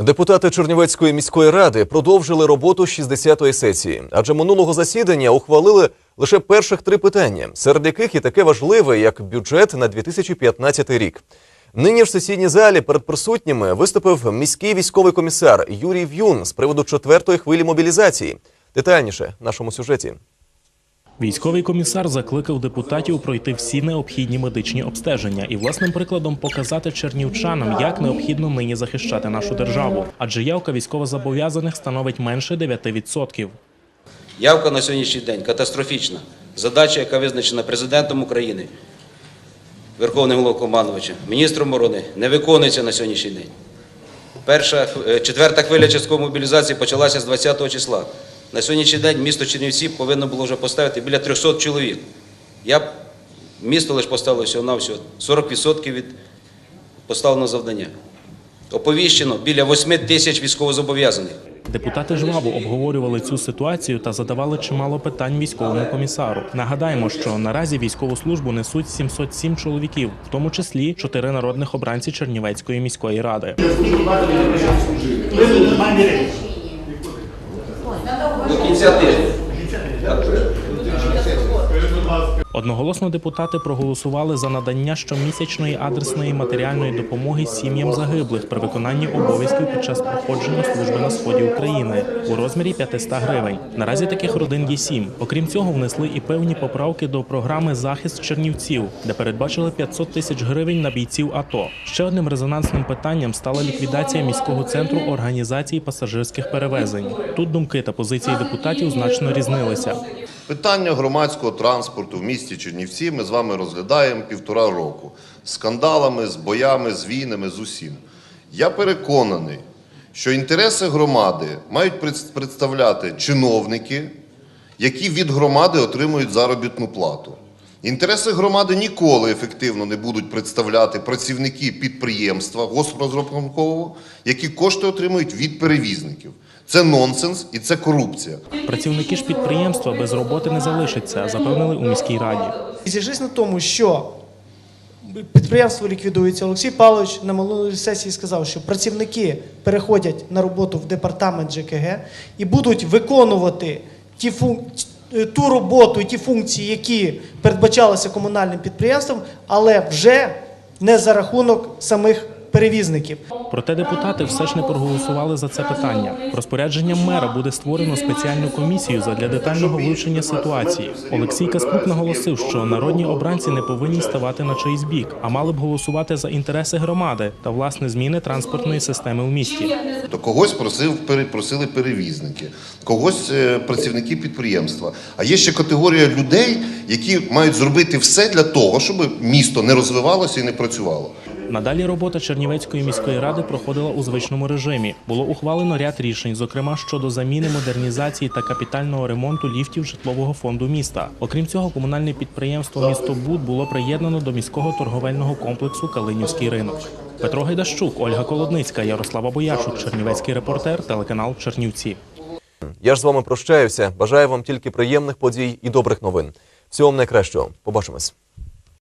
Депутати Чернівецької міської ради продовжили роботу 60-ї сесії, адже минулого засідання ухвалили лише перших три питання, серед яких і таке важливе, як бюджет на 2015 рік. Нині в сесійній залі перед присутніми виступив міський військовий комісар Юрій В'юн з приводу четвертої хвилі мобілізації. Детальніше в нашому сюжеті. Військовий комісар закликав депутатів пройти всі необхідні медичні обстеження і власним прикладом показати чернівчанам, як необхідно нині захищати нашу державу, адже явка військовозобов'язаних становить менше 9%. Явка на сьогоднішній день катастрофічна. Задача, яка визначена президентом України, Верховним Головнокомандувачем, міністром оборони, не виконується на сьогоднішній день. Перша, е, четверта хвиля часткової мобілізації почалася з 20 числа. На сьогоднішній день місто Чернівці повинно було вже поставити біля 300 чоловік. Я б місто лише поставило всього на всього 40% від поставленого завдання. Оповіщено біля 8 тисяч військовозобов'язаних. Депутати жваво обговорювали цю ситуацію та задавали чимало питань військовому комісару. Нагадаємо, що наразі військову службу несуть 707 чоловіків, в тому числі чотири народних обранці Чернівецької міської ради. ser. Одноголосно депутати проголосували за надання щомісячної адресної матеріальної допомоги сім'ям загиблих при виконанні обов'язків під час проходження служби на сході України у розмірі 500 гривень. Наразі таких родин є сім. Окрім цього, внесли і певні поправки до програми Захист Чернівців, де передбачили 500 тисяч гривень на бійців АТО. Ще одним резонансним питанням стала ліквідація міського центру організації пасажирських перевезень. Тут думки та позиції депутатів значно різнилися. Питання громадського транспорту в місті Чернівці ми з вами розглядаємо півтора року. З скандалами, з боями, з війнами, з усім. Я переконаний, що інтереси громади мають представляти чиновники, які від громади отримують заробітну плату. Інтереси громади ніколи ефективно не будуть представляти працівники підприємства госпрозрахункового, які кошти отримують від перевізників. Це нонсенс і це корупція. Працівники ж підприємства без роботи не залишаться, запевнили у міській раді. Зійшлись на тому, що підприємство ліквідується. Олексій Павлович на минулій сесії сказав, що працівники переходять на роботу в департамент ЖКГ і будуть виконувати ті функ... ту роботу і ті функції, які передбачалися комунальним підприємством, але вже не за рахунок самих перевізників. Проте депутати все ж не проголосували за це питання. Розпорядженням мера буде створено спеціальну комісію задля детального вивчення ситуації. Олексій Каспрук наголосив, що народні обранці не повинні ставати на чийсь бік, а мали б голосувати за інтереси громади та власне зміни транспортної системи в місті. То когось просив, пере- просили перевізники, когось е, працівники підприємства. А є ще категорія людей, які мають зробити все для того, щоб місто не розвивалося і не працювало. Надалі робота Чернівецької міської ради проходила у звичному режимі. Було ухвалено ряд рішень, зокрема щодо заміни, модернізації та капітального ремонту ліфтів житлового фонду міста. Окрім цього, комунальне підприємство «Містобуд» було приєднано до міського торговельного комплексу Калинівський ринок. Петро Гайдащук, Ольга Колодницька, Ярослава Боячук, Чернівецький репортер, телеканал Чернівці. Я ж з вами прощаюся. Бажаю вам тільки приємних подій і добрих новин. Всього вам найкращого. Побачимось.